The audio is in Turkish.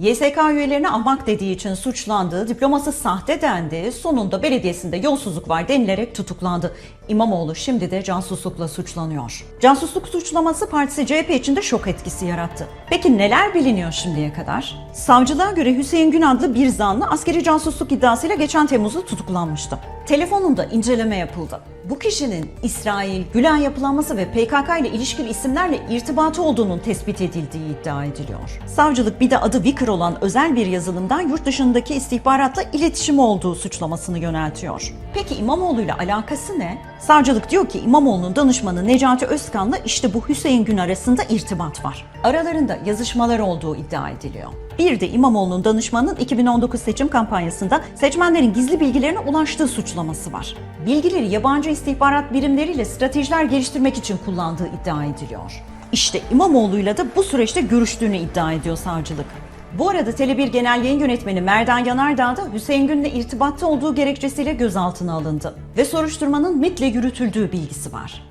YSK üyelerini almak dediği için suçlandı, diploması sahte dendi, sonunda belediyesinde yolsuzluk var denilerek tutuklandı. İmamoğlu şimdi de casuslukla suçlanıyor. Casusluk suçlaması partisi CHP içinde şok etkisi yarattı. Peki neler biliniyor şimdiye kadar? Savcılığa göre Hüseyin Gün adlı bir zanlı askeri casusluk iddiasıyla geçen Temmuz'da tutuklanmıştı. Telefonunda inceleme yapıldı. Bu kişinin İsrail, Gülen yapılanması ve PKK ile ilişkili isimlerle irtibatı olduğunun tespit edildiği iddia ediliyor. Savcılık bir de adı Vicker olan özel bir yazılımdan yurt dışındaki istihbaratla iletişim olduğu suçlamasını yöneltiyor. Peki İmamoğlu ile alakası ne? Savcılık diyor ki İmamoğlu'nun danışmanı Necati Özkan'la işte bu Hüseyin Gün arasında irtibat var. Aralarında yazışmalar olduğu iddia ediliyor. Bir de İmamoğlu'nun danışmanın 2019 seçim kampanyasında seçmenlerin gizli bilgilerine ulaştığı suçlaması var. Bilgileri yabancı istihbarat birimleriyle stratejiler geliştirmek için kullandığı iddia ediliyor. İşte İmamoğlu'yla da bu süreçte görüştüğünü iddia ediyor savcılık. Bu arada Tele1 Genel Yayın Yönetmeni Merdan Yanardağ da Hüseyin Gün'le irtibatta olduğu gerekçesiyle gözaltına alındı ve soruşturmanın MIT'le yürütüldüğü bilgisi var.